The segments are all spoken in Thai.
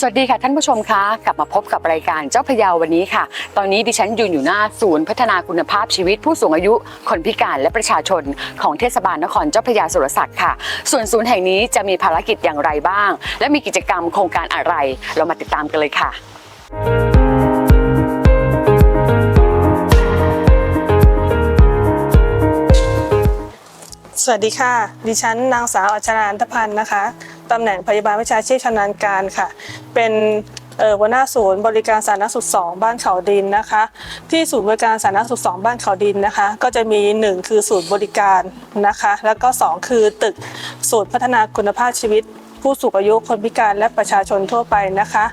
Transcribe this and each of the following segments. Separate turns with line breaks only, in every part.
สวัสดีค่ะท่านผู้ชมคะกลับมาพบกับรายการเจ้าพยาวันนี้ค่ะ ตอนนี้ดิฉันยืนอยู่หน้าศูนย์พัฒนาคุณภาพชีวิตผู้สูงอายุ คนพิการและประชาชน ของเทศบาลนครเจ้าพยาสุรศักดิ์ค่ะ ส่วนศูนย์แห่งนี้จะมีภารกิจอย่างไรบ้าง และมีกิจกรรมโครงการอะไร เรามาติดตามกันเลยค่ะ
สวัสดีค่ะ ดิฉันนางสาวอัชราอันตพันธ์นะคะ ตำแหน่งพยาบาลวิชาชีพชำนาญการค่ะ เป็นหัวหน้าศูนย์บริการสาธารณสุข 2 บ้านเขาดินนะคะ ที่ศูนย์บริการสาธารณสุข 2 บ้านเขาดินนะคะ ก็จะมี 1 คือศูนย์บริการนะคะ แล้วก็ 2 คือตึกศูนย์พัฒนาคุณภาพชีวิต ผู้สูงอายุคนพิการและประชาชนทั่วไปนะคะ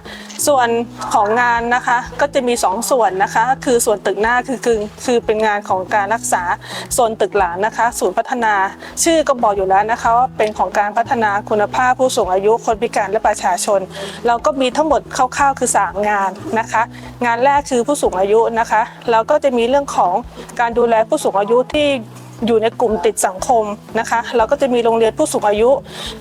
ส่วนของงานนะคะก็จะมี 2 ส่วนนะคะ คือส่วนตึกหน้าคือคือคือเป็นงานของการรักษาส่วนตึกหลังนะคะ ศูนย์พัฒนาชื่อก็บอกอยู่แล้วนะคะว่าเป็นของการพัฒนาคุณภาพผู้สูงอายุคนพิการและประชาชน เราก็มีทั้งหมดคร่าวๆคือ 3 งานนะคะ งานแรกคือผู้สูงอายุนะคะแล้วก็จะมีเรื่องของการดูแลผู้สูงอายุที่ อยู่ในกลุ่มติดสังคมนะคะเราก็จะมีโรงเรียนผู้สูงอายุ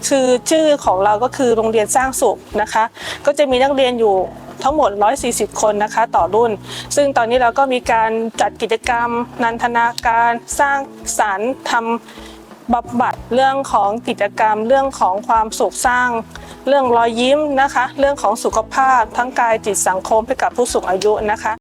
คือชื่อของเราก็คือโรงเรียนสร้างสุขนะคะ ก็จะมีนักเรียนอยู่ทั้งหมด 140 คนนะคะ ต่อรุ่น ซึ่งตอนนี้เราก็มีการจัดกิจกรรม นันทนาการสร้างสรรค์ทำบำบัดเรื่องของกิจกรรม เรื่องของความสุขสร้าง เรื่องรอยยิ้มนะคะ เรื่องของสุขภาพทั้งกายจิตสังคมให้กับผู้สูงอายุนะคะ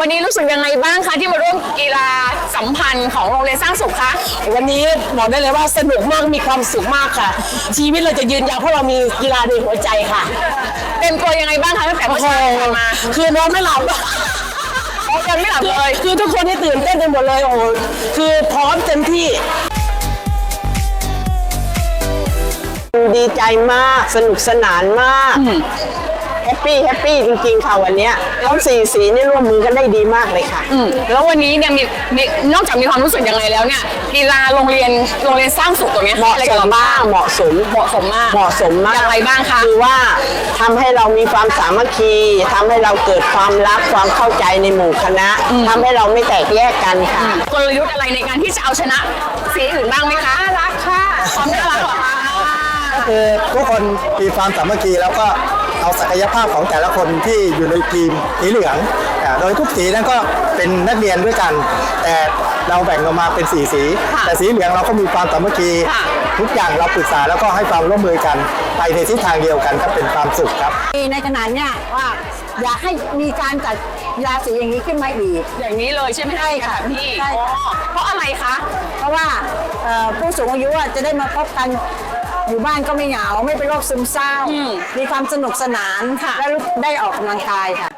วันนี้รู้สึกยังไงบ้างคะที่มาร่วมกีฬาสัมพันธ์ของโรงเรียนสร้างสุขคะ
วันนี้บอกได้เลยว่าสนุกมากมีความสุขมากค่ะ ชีวิตเราจะยืนยาวเพราะเรามีกีฬาในหัวใจค่ะ
เต็มตัวยังไงบ้างคะตั้งแต่เมื่อ
โอ้โห
เช้าที่ผ่านมา
คือนอนไม่หลับ
ยังไม่หลับเลย
คือทุกคนที่ตื่นเต้นไปหมดเลยโอ้โหคือพร้อมเต็มที่
ดีใจมากสนุกสนานมาก แฮปปี้แฮปปี้จริงๆค่ะวันเนี้ยทั้งสี่สีนี่ร่วมมือกันได้ดีมากเลยค่ะ
อืมแล้ววันนี้เนี่ยมีมีนอกจากมีความรู้สึกยังไงแล้วเนี่ยกีฬาโรงเรียนโรงเรียนสร้างสุขตรงเนี้ย
เหมาะ
อะไร
ส
กับ
ม
เราบ้ามา
งกเหมาะสม
เหมาะสมมาก
เหมาะสมมาก
อย่างไรบ้างคะ
คือว่าทำให้เรามีความสามัคคีทำให้เราเกิดความรักความเข้าใจในหมู่คณะทำให้เราไม่แตกแยกกันค่ะ
กลยุทธ์อะไรในการที่จะเอาชนะสีอื่นบ้างไหมคะน่ารักค่ะความน่ารักเหรอคะ
คือทุกคนมีความสามัคคีแล้วก็ เอาศักยภาพของแต่ละคนที่อยู่ในทีมสีเหลืองอ่าโดยทุกสีนั้นก็เป็นนักเรียนด้วยกัน แต่เราแบ่งออกมาเป็นสีสี แต่สีเหลืองเราก็มีความสามัคคีทุกอย่างเราปรึกษาแล้วก็ให้ความร่วมมือกันไปในทิศทางเดียวกันก็เป็นความสุขครับ
ในขณะเนี้ยว่าอยากให้มีการจัดยาสีอย่างนี้ขึ้นมาอีก
อย่างนี้เลยใช่ไหม
ใช่ค่ะ
แบบพี่
ใช่ค่ะ
อ๋อเพราะอะไรคะ
เพราะว่าเอ่อผู้สูงอายุอะจะได้มาพบกัน อยู่บ้านก็ไม่เหงาไม่เป็นโรคซึมเศร้า มีความสนุกสนานและได้ออกกำลังกายค่ะ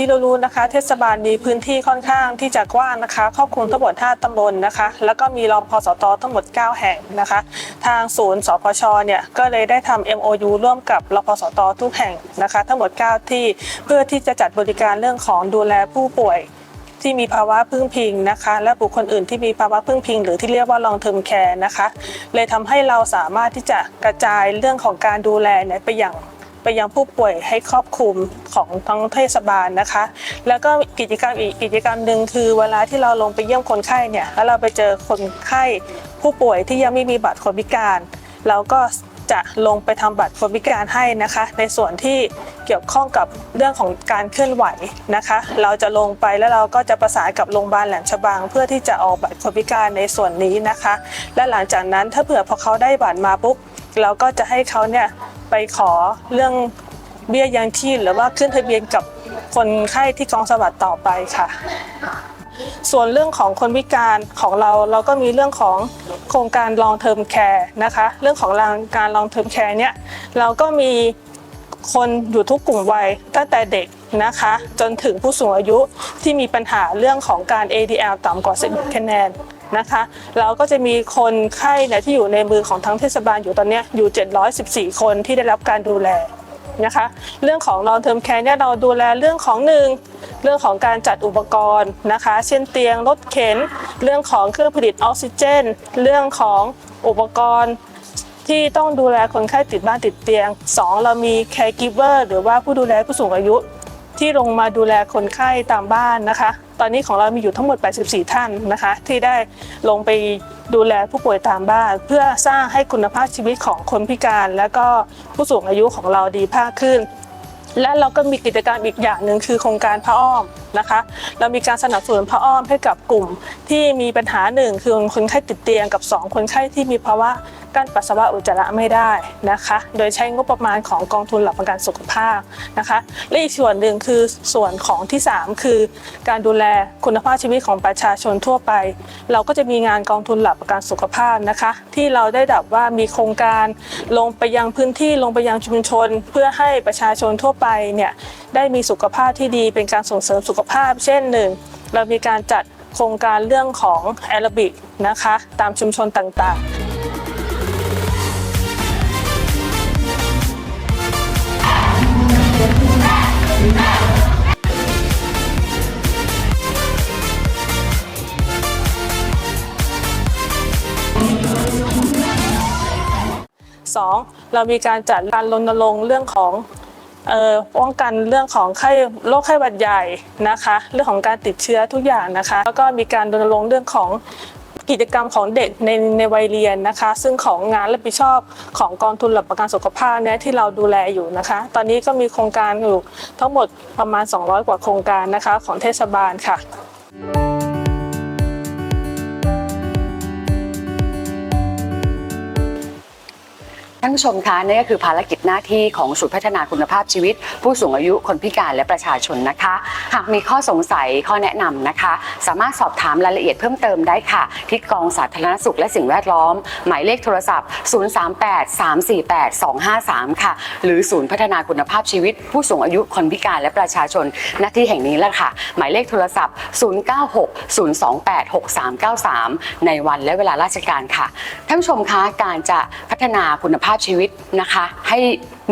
ที่เรารู้นะคะ เทศบาลมีพื้นที่ค่อนข้างที่จะกว้างนะคะครอบคลุมทั้งหมด 5 ตำบลนะคะ แล้วก็มีรอพสตทั้งหมด 9 แห่งนะคะ ทางศูนย์สพชเนี่ยก็เลยได้ทำ MOU ร่วมกับรพสตทุกแห่งนะคะ ทั้งหมด 9 ที่เพื่อที่จะจัดบริการเรื่องของดูแลผู้ป่วยที่มีภาวะพึ่งพิงนะคะ และบุคคลอื่นที่มีภาวะพึ่งพิง หรือที่เรียกว่า long term care นะคะ เลยทำให้เราสามารถที่จะกระจายเรื่องของการดูแลเนี่ยไปอย่าง ไปยังผู้ป่วยให้ครอบคลุมของทั้งเทศบาลนะคะ แล้วก็กิจกรรมอีกกิจกรรมหนึ่งคือเวลาที่เราลงไปเยี่ยมคนไข้เนี่ยแล้วเราไปเจอคนไข้ผู้ป่วยที่ยังไม่มีบัตรคนพิการ เราก็จะลงไปทำบัตรคนพิการให้นะคะ ในส่วนที่เกี่ยวข้องกับเรื่องของการเคลื่อนไหวนะคะ เราจะลงไปแล้วเราก็จะประสานกับโรงพยาบาลแหลมฉบัง เพื่อที่จะออกบัตรคนพิการในส่วนนี้นะคะ และหลังจากนั้นถ้าเผื่อพอเขาได้บัตรมาปุ๊บ เราก็จะให้เขาเนี่ยไปขอเรื่องเบี้ยยังชีพหรือว่าขึ้นทะเบียนกับคนไข้ที่กองสวัสดิ์ต่อไปค่ะ ส่วนเรื่องของคนพิการของเราเราก็มีเรื่องของโครงการ long term care นะคะ เรื่องของการ long term care เนี่ยเราก็มีคนอยู่ทุกกลุ่มวัยตั้งแต่เด็กนะคะ จนถึงผู้สูงอายุที่มีปัญหาเรื่องของการ ADL ต่ำกว่า11คะแนน นะคะเราก็จะมีคนไข้เนี่ยที่อยู่ในมือของทั้งเทศบาลอยู่ตอนนี้อยู่ 714 คนที่ได้รับการดูแลนะคะ เรื่องของ long term care เนี่ยเราดูแลเรื่องของหนึ่งเรื่องของการจัดอุปกรณ์นะคะ เช่นเตียงรถเข็น เรื่องของเครื่องผลิตออกซิเจน เรื่องของอุปกรณ์ที่ต้องดูแลคนไข้ติดบ้านติดเตียง 2 เรามี caregiver หรือว่าผู้ดูแลผู้สูงอายุที่ลงมาดูแลคนไข้ตามบ้านนะคะ ตอนนี้ของเรามีอยู่ทั้งหมด 84 ท่านนะคะ ที่ได้ลงไปดูแลผู้ป่วยตามบ้าน เพื่อสร้างให้คุณภาพชีวิตของคนพิการ และก็ผู้สูงอายุของเราดีมากขึ้น และเราก็มีกิจกรรมอีกอย่างหนึ่งคือโครงการพระอ้อมนะคะ เรามีการสนับสนุนพระอ้อมให้กับกลุ่มที่มีปัญหาหนึ่งคือคนไข้ติดเตียงกับ 2 คนไข้ที่มีภาวะกั้นปัสสาวะอุจจาระไม่ได้นะคะ โดยใช้งบประมาณของกองทุนหลักประกันสุขภาพนะคะ และอีกส่วนหนึ่งคือส่วนของที่ 3 คือ การดูแลคุณภาพชีวิตของประชาชนทั่วไป เราก็จะมีงานกองทุนหลักประกันสุขภาพนะคะ ที่เราได้ดับว่ามีโครงการลงไปยังพื้นที่ลงไปยังชุมชน เพื่อให้ประชาชนทั่วไปเนี่ยได้มีสุขภาพที่ดีเป็นการส่งเสริมสุขภาพ เช่นหนึ่งเรามีการจัดโครงการเรื่องของแอโรบิกนะคะตามชุมชนต่างๆสองเรามีการจัดการรณรงค์เรื่องของ ป้องกันเรื่องของไข้โรคไข้หวัดใหญ่นะคะ เรื่องของการติดเชื้อทุกอย่างนะคะ แล้วก็มีการรณรงค์เรื่องของกิจกรรมของเด็กในในวัยเรียนนะคะ ซึ่งของงานรับผิดชอบของกองทุนหลักประกันสุขภาพเนี่ยที่เราดูแลอยู่นะคะ ตอนนี้ก็มีโครงการอยู่ทั้งหมดประมาณ 200 กว่าโครงการนะคะ ของเทศบาลค่ะ
ท่านผู้ชมคะนี่ก็คือภารกิจหน้าที่ของศูนย์พัฒนาคุณภาพชีวิต ผู้สูงอายุคนพิการและประชาชนนะคะ หากมีข้อสงสัยข้อแนะนำนะคะ สามารถสอบถามรายละเอียดเพิ่มเติมได้ค่ะ ที่กองสาธารณสุขและสิ่งแวดล้อม หมายเลขโทรศัพท์ 038-348-253 ค่ะ หรือศูนย์พัฒนาคุณภาพชีวิต ผู้สูงอายุคนพิการและประชาชนหน้าที่แห่งนี้แหละค่ะ หมายเลขโทรศัพท์ 096-028-6393 ในวันและเวลาราชการค่ะท่านผู้ชมคะการจะพัฒนาคุณภาพาพชีวิตนะคะ ให้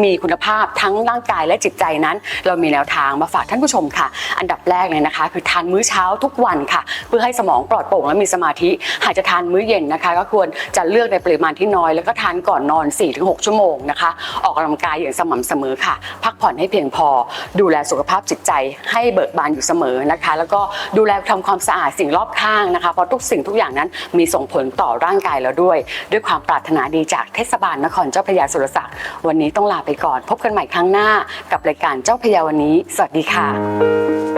มีคุณภาพทั้งร่างกายและจิตใจนั้น เรามีแนวทางมาฝากท่านผู้ชมค่ะ อันดับแรกเลยนะคะ คือทานมื้อเช้าทุกวันค่ะ เพื่อให้สมองปลอดโปร่งและมีสมาธิ หากจะทานมื้อเย็นนะคะ ก็ควรจะเลือกในปริมาณที่น้อย แล้วก็ทานก่อนนอน 4-6 ชั่วโมงนะคะ ออกกำลังกายอย่างสม่ำเสมอค่ะ พักผ่อนให้เพียงพอ ดูแลสุขภาพจิตใจให้เบิกบานอยู่เสมอนะคะ แล้วก็ดูแลทำความสะอาดสิ่งรอบข้างนะคะ เพราะทุกสิ่งทุกอย่างนั้นมีส่งผลต่อร่างกายเราด้วย ด้วยความปรารถนาดีจากเทศบาลนครเจ้าพระยาสุรศักดิ์วันนี้ต้องลาไปก่อน พบกันใหม่ครั้งหน้ากับรายการเจ้าพยาวันนี้ สวัสดีค่ะ